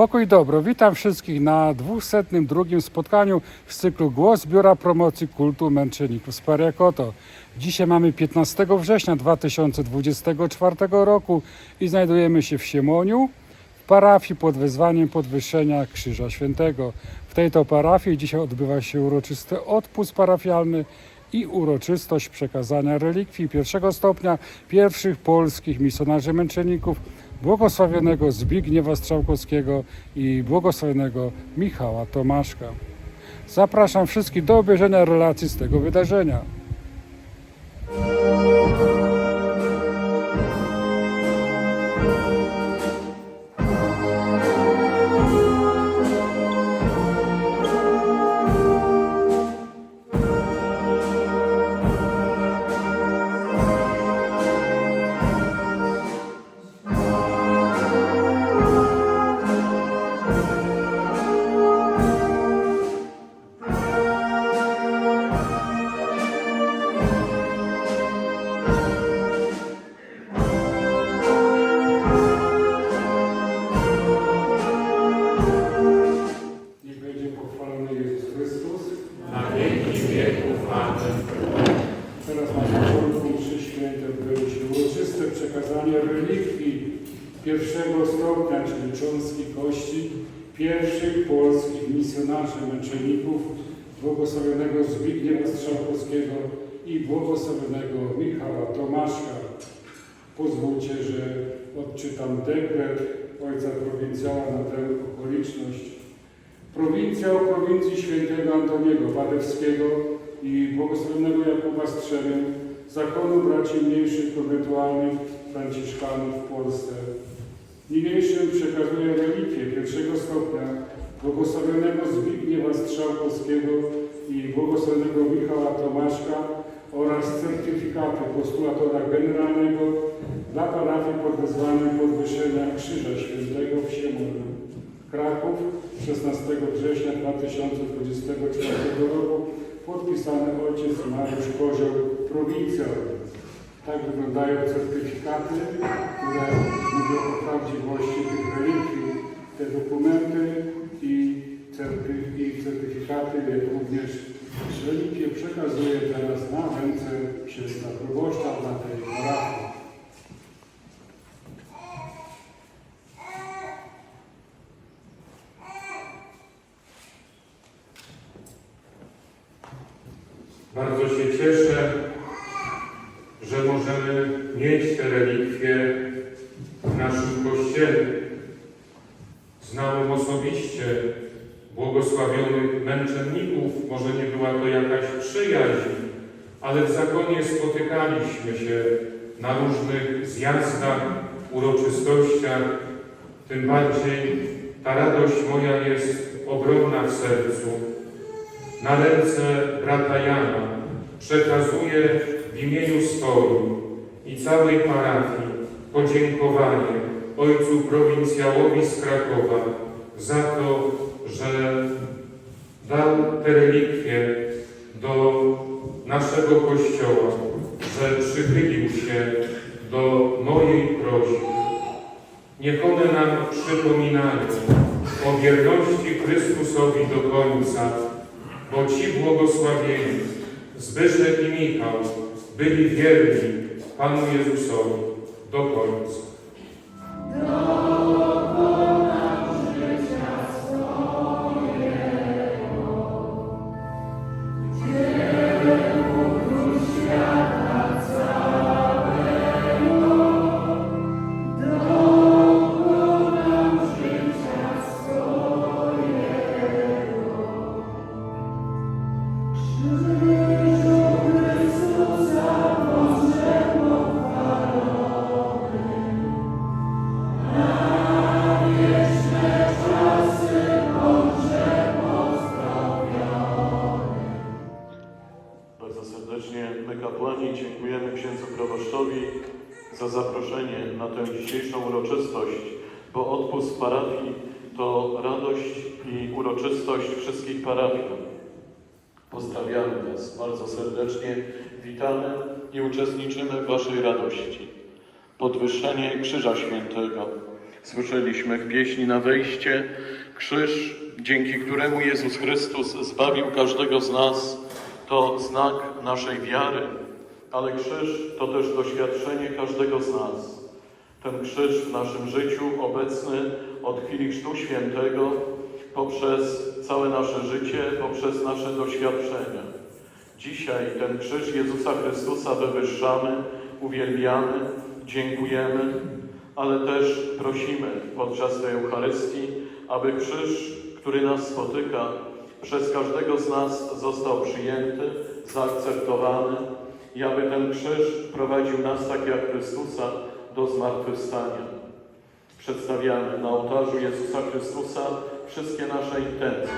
Pokój dobro, witam wszystkich na 202 spotkaniu z cyklu Głos Biura Promocji Kultu Męczenników z Pariakoto. Dzisiaj mamy 15 września 2024 roku i znajdujemy się w Siemoniu, w parafii pod wezwaniem podwyższenia Krzyża Świętego. W tej to parafii dzisiaj odbywa się uroczysty odpust parafialny i uroczystość przekazania relikwii pierwszego stopnia pierwszych polskich misjonarzy męczenników błogosławionego Zbigniewa Strzałkowskiego i błogosławionego Michała Tomaszka. Zapraszam wszystkich do obejrzenia relacji z tego wydarzenia. Pierwszego stopnia, czyli cząstki kości pierwszych polskich misjonarzy męczenników, błogosławionego Zbigniewa Strzałkowskiego i błogosławionego Michała Tomaszka. Pozwólcie, że odczytam dekret ojca prowincjała na tę okoliczność. Prowincja o prowincji świętego Antoniego Padewskiego i błogosławionego Jakuba Strzemię, zakonu braci mniejszych konwentualnych franciszkanów w Polsce. Niniejszym przekazuję relikwie pierwszego stopnia błogosławionego Zbigniewa Strzałkowskiego i błogosławionego Michała Tomaszka oraz certyfikaty postulatora generalnego dla parafii pod wezwaniem podwyższenia Krzyża Świętego w Siemoniu. Kraków 16 września 2024 roku podpisany ojciec Mariusz Kozioł, prowincja. Tak wyglądają certyfikaty, które jak również relikwie przekazuję teraz na ręce księdza proboszcza dla tej parafii. Bardzo się cieszę, że możemy mieć te relikwie w naszym kościele. Spotykaliśmy się na różnych zjazdach, uroczystościach. Tym bardziej ta radość moja jest ogromna w sercu. Na ręce brata Jana przekazuję w imieniu swoim i całej parafii podziękowanie ojcu prowincjałowi z Krakowa za to, że dał te relikwie do naszego kościoła, że przychylił się do mojej prośby. Niech one nam przypominają o wierności Chrystusowi do końca, bo ci błogosławieni, Zbyszek i Michał, byli wierni Panu Jezusowi do końca. Dzisiejszą uroczystość, bo odpust parafii to radość i uroczystość wszystkich parafian. Pozdrawiamy Was bardzo serdecznie, witamy i uczestniczymy w Waszej radości. Podwyższenie Krzyża Świętego Słyszeliśmy w pieśni na wejście krzyż, dzięki któremu Jezus Chrystus zbawił każdego z nas, to znak naszej wiary, ale krzyż to też doświadczenie każdego z nas. Krzyż w naszym życiu obecny od chwili Chrztu Świętego poprzez całe nasze życie, poprzez nasze doświadczenia. Dzisiaj ten krzyż Jezusa Chrystusa wywyższamy, uwielbiamy, dziękujemy, ale też prosimy podczas tej Eucharystii, aby krzyż, który nas spotyka, przez każdego z nas został przyjęty, zaakceptowany i aby ten krzyż prowadził nas tak jak Chrystusa do zmartwychwstania. Przedstawiamy na ołtarzu Jezusa Chrystusa wszystkie nasze intencje.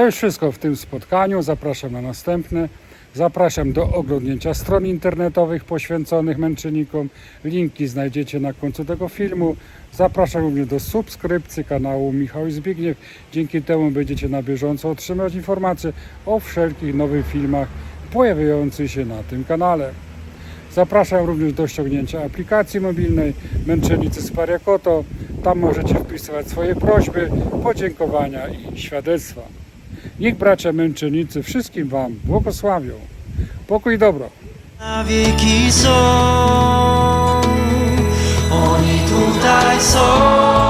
To już wszystko w tym spotkaniu. Zapraszam na następne. Zapraszam do oglądnięcia stron internetowych poświęconych męczennikom. Linki znajdziecie na końcu tego filmu. Zapraszam również do subskrypcji kanału Michał i Zbigniew. Dzięki temu będziecie na bieżąco otrzymywać informacje o wszelkich nowych filmach pojawiających się na tym kanale. Zapraszam również do ściągnięcia aplikacji mobilnej Męczennicy z. Tam możecie wpisywać swoje prośby, podziękowania i świadectwa. Niech bracia męczennicy wszystkim Wam błogosławią. Pokój i dobro. na wieki są. Oni tutaj są.